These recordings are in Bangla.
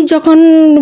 আমি যখন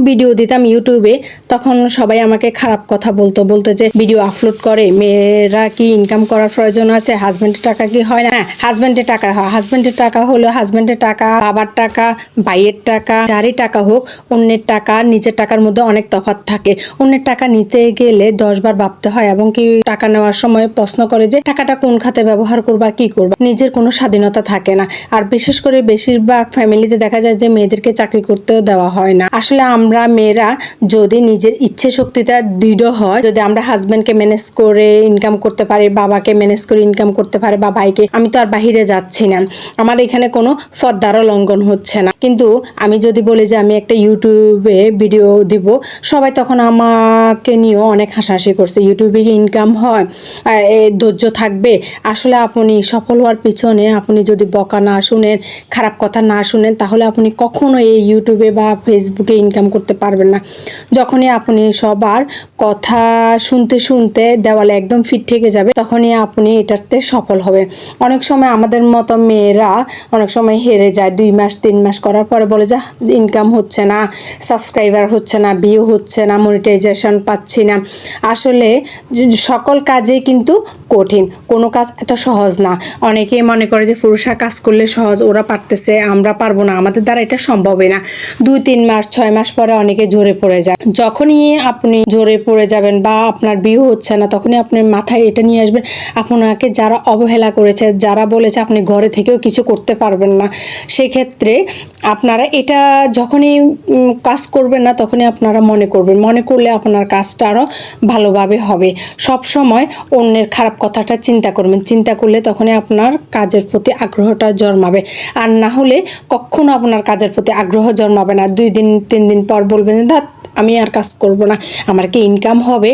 ভিডিও দিতাম ইউটিউবে, তখন সবাই আমাকে খারাপ কথা বলতো বলতো যে ভিডিও আপলোড করে, মেয়েরা কি ইনকাম করার প্রয়োজন আছে? হাজব্যান্ডের টাকা কি হয় না? হ্যাঁ হাজব্যান্ডের টাকা হয়। হাজব্যান্ডের টাকা হলো হাজব্যান্ডের টাকা, বাবার টাকা, ভাইয়ের টাকা, যারই টাকা হোক, অন্যের টাকা, নিজের টাকার মধ্যে অনেক তফাৎ থাকে। অন্যের টাকা নিতে গেলে দশবার ভাবতে হয় এবং কি টাকা নেওয়ার সময় প্রশ্ন করে যে টাকাটা কোন খাতে ব্যবহার করবা, কি করবা? নিজের কোনো স্বাধীনতা থাকে না। আর বিশেষ করে বেশিরভাগ ফ্যামিলিতে দেখা যায় যে মেয়েদেরকে চাকরি করতেও দেওয়া হয়। না। আসলে আমরা মেয়েরা যদি নিজের ইচ্ছে শক্তিটা দৃঢ় হয়, যদি আমরা হাজব্যান্ডকে ম্যানেজ করে ইনকাম করতে পারি, বাবাকে ম্যানেজ করে ইনকাম করতে পারে বা ভাইকে, আমি তো আর বাহিরে যাচ্ছি না। আমার এখানে কোনো ফদ্দারও লঙ্ঘন হচ্ছে না। কিন্তু আমি যদি বলি যে আমি একটা ইউটিউবে ভিডিও দিব, সবাই তখন আমাকে নিয়েও অনেক হাসাহাসি করছে। ইউটিউবে ইনকাম হয়? ধৈর্য থাকবে? আসলে আপনি সফল হওয়ার পিছনে আপনি যদি বকা না শুনেন, খারাপ কথা না শুনেন, তাহলে আপনি কখনো এই ইউটিউবে বা ফেসবুকে ইনকাম করতে পারবেন না। যখনই আপনি সবার কথা শুনতে শুনতে দেওয়ালে একদম ফিট থেকে যাবে, তখনই আপনি এটাতে সফল হবেন অনেক সময় আমাদের মতো মেয়েরা অনেক সময় হেরে যায়, দুই মাস, তিন মাস করার পরে বলে যা ইনকাম হচ্ছে না সাবস্ক্রাইবার হচ্ছে না ভিউ হচ্ছে না মনিটাইজেশন পাচ্ছি না। আসলে সকল কাজেই কিন্তু কঠিন। কোনো কাজ এত সহজ না। অনেকেই মনে করে যে, পুরুষরা কাজ করলে সহজ, ওরা পারতেছে, আমরা পারব না। আমাদের দ্বারা এটা সম্ভবই না। দুই, তিন মাস, ছয় মাস পরে অনেকে জোরে পড়ে যায়। যখনই আপনি জোরে পড়ে যাবেন বা আপনার বিয়ে হচ্ছে না, তখনই আপনি মাথায় এটা নিয়ে আসবেন, আপনাকে যারা অবহেলা করেছে, যারা বলেছে আপনি ঘরে থেকেও কিছু করতে পারবেন না, সেক্ষেত্রে আপনারা এটা যখনই কাজ করবেন না, তখনই আপনারা মনে করবেন। মনে করলে আপনার কাজটা আরও ভালোভাবে হবে। সব সময় অন্যের খারাপ কথাটা চিন্তা করবেন। চিন্তা করলে তখনই আপনার কাজের প্রতি আগ্রহটা জন্মাবে। আর না হলে কখনো আপনার কাজের প্রতি আগ্রহ জন্মাবে না। দুই দিন তিন দিন পর বলবেন ধাত আমি আর কাজ করব না। আমার কি ইনকাম হবে?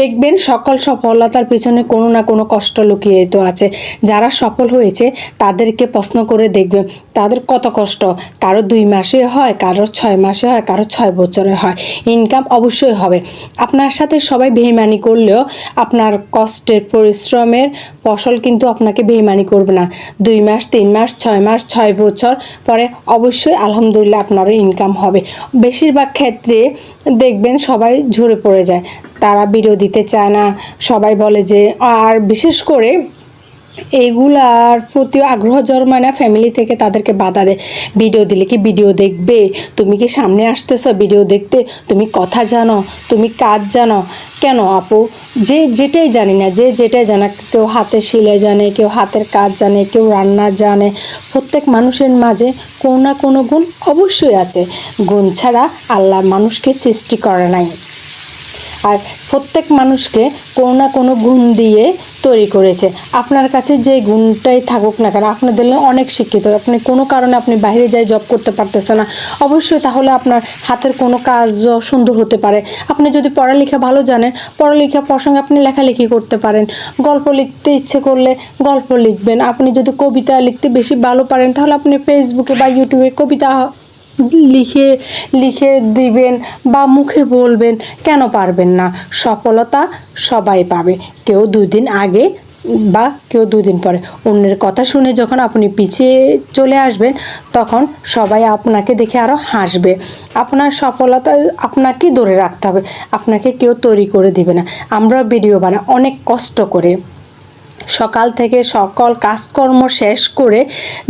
দেখবেন সকল সফলতার পিছনে কোনো না কোনো কষ্ট লুকিয়ে তো আছে। যারা সফল হয়েছে, তাদেরকে প্রশ্ন করে দেখবেন, তাদের কত কষ্ট? কারও দুই মাসে হয়, কারও ছয় মাসে হয়, কারও ছয় বছরে হয়। ইনকাম অবশ্যই হবে। আপনার সাথে সবাই বেইমানি করলেও আপনার কষ্টের, পরিশ্রমের ফসল কিন্তু আপনাকে বেইমানি করবে না। দুই মাস, তিন মাস, ছয় মাস, ছয় বছর পরে অবশ্যই আলহামদুলিল্লাহ আপনারও ইনকাম হবে। বেশিরভাগ ক্ষেত্রে দেখবেন সবাই ঝরে পড়ে যায়। তারা ভিডিও দিতে চায় না। সবাই বলে যে, আর বিশেষ করে এইগুলার প্রতি আগ্রহ জন্মায় না ফ্যামিলি থেকে তাদেরকে বাধা দেয়। ভিডিও দিলে কি ভিডিও দেখবে? তুমি কি সামনে আসতেছ ভিডিও দেখতে? তুমি কথা জানো, তুমি কাজ জানো। কেন আপু? যে যেটাই জানি না, যে যেটাই জানা, কেউ হাতে শিলে জানে, কেউ হাতের কাজ জানে, কেউ রান্না জানে, প্রত্যেক মানুষের মাঝে কোনো না কোনো গুণ অবশ্যই আছে। গুণ ছাড়া আল্লাহ মানুষকে সৃষ্টি করে নাই। আর প্রত্যেক মানুষকে কোনো না কোনো গুণ দিয়ে তৈরি করেছে। আপনার কাছে যে গুণটাই থাকুক না কেন, আপনাদের অনেক শিক্ষিত। আপনি কোনো কারণে আপনি বাইরে যাই জব করতে পারতেছে না। অবশ্যই তাহলে আপনার হাতের কোনো কাজ সুন্দর হতে পারে। আপনি যদি পড়ালেখা ভালো জানেন, পড়ালেখা প্রসঙ্গে আপনি লেখালেখি করতে পারেন। গল্প লিখতে ইচ্ছে করলে গল্প লিখবেন। আপনি যদি কবিতা লিখতে বেশি ভালো পারেন, তাহলে আপনি ফেসবুকে বা ইউটিউবে কবিতা লিখে লিখে দিবেন বা মুখে বলবেন, কেন পারবেন না? সফলতা সবাই পাবে। কেউ দুই দিন আগে বা কেউ দুই দিন পরে। অন্যের কথা শুনে যখন আপনি পিছিয়ে চলে আসবেন, তখন সবাই আপনাকে দেখে আরও হাসবে। আপনার সফলতা আপনাকেই ধরে রাখতে হবে। আপনাকে কেউ তৈরি করে দিবে না। আমরা ভিডিও বানাই অনেক কষ্ট করে। সকাল থেকে সকল কাজকর্ম শেষ করে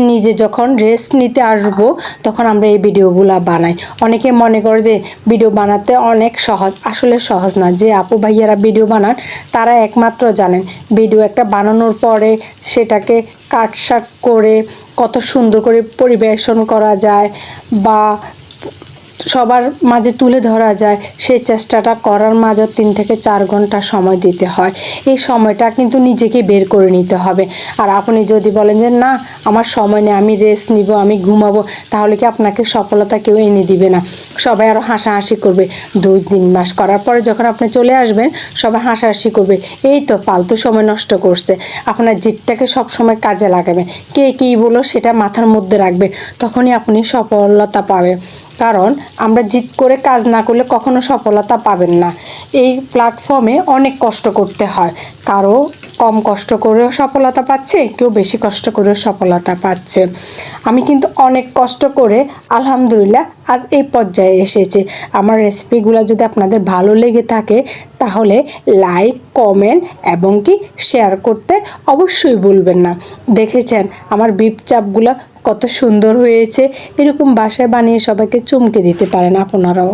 নিজে যখন রেস্ট নিতে আসব, তখন আমরা এই ভিডিওগুলো বানাই। অনেকে মনে করে যে ভিডিও বানাতে অনেক সহজ। আসলে সহজ না। যে আপু ভাইয়ারা ভিডিও বানান, তারা একমাত্র জানেন। ভিডিও একটা বানানোর পরে সেটাকে কাটসাট করে কত সুন্দর করে পরিবেশন করা যায় বা সবার মাঝে তুলে ধরা যায় সেই চেষ্টাটা করার মাঝে তিন থেকে চার ঘণ্টা সময় দিতে হয়। এই সময়টা কিন্তু নিজেকে বের করে নিতে হবে। আর আপনি যদি বলেন যে, না, আমার সময় নেই, আমি রেস্ট নিব, আমি ঘুমাবো, তাহলে কি আপনাকে সফলতা কেউ এনে দিবে না। সবাই আরও হাসাহাসি করবে। দুই তিন মাস করার পরে যখন আপনি চলে আসবেন, সবাই হাসাহাসি করবে। এই তো ফালতু সময় নষ্ট করছে। আপনার জিতটাকে সব সময় কাজে লাগাবেন কে কী বলো সেটা মাথার মধ্যে রাখবে। তখনই আপনি সফলতা পাবেন। কারণ আমরা জিত করে কাজ না করলে কখনো সফলতা পাবেন না। এই প্ল্যাটফর্মে অনেক কষ্ট করতে হয়। কারও কম কষ্ট করেও সফলতা পাচ্ছে, কেউ বেশি কষ্ট করেও সফলতা পাচ্ছে। আমি কিন্তু অনেক কষ্ট করে, আলহামদুলিল্লাহ, আজ এই পর্যায়ে এসেছি। আমার রেসিপিগুলো যদি আপনাদের ভালো লেগে থাকে, তাহলে লাইক কমেন্ট এবং কি শেয়ার করতে অবশ্যই ভুলবেন না। দেখেছেন আমার বিপ চাপগুলো কত সুন্দর হয়েছে, এরকম বাসায় বানিয়ে সবাইকে চমকে দিতে পারেন আপনারাও।